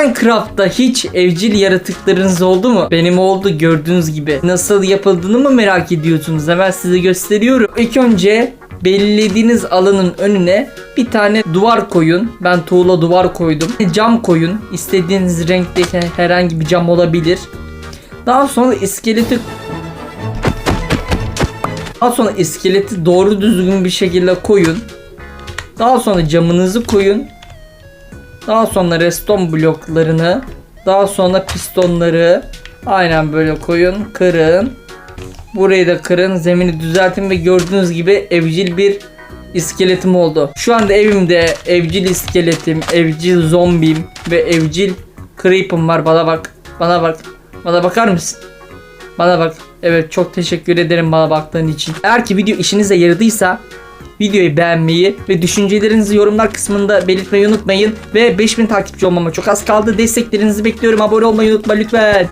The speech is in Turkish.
Minecraft'ta hiç evcil yaratıklarınız oldu mu? Benim oldu gördüğünüz gibi. Nasıl yapıldığını mı merak ediyorsunuz? Hemen size gösteriyorum. İlk önce belirlediğiniz alanın önüne bir tane duvar koyun. Ben tuğla duvar koydum. Cam koyun. İstediğiniz renkteki herhangi bir cam olabilir. Daha sonra iskeleti daha sonra iskeleti doğru düzgün bir şekilde koyun. Daha sonra camınızı koyun. Daha sonra reston bloklarını, daha sonra pistonları aynen böyle koyun, kırın. Burayı da kırın, zemini düzeltin ve gördüğünüz gibi evcil bir iskeletim oldu. Şu anda evimde evcil iskeletim, evcil zombim ve evcil creep'im var. Bana bak, bana bak, bana bakar mısın? Bana bak. Evet çok teşekkür ederim bana baktığın için. Eğer ki video işinize yaradıysa videoyu beğenmeyi ve düşüncelerinizi yorumlar kısmında belirtmeyi unutmayın. Ve 5000 takipçi olmama çok az kaldı. Desteklerinizi bekliyorum. Abone olmayı unutma lütfen.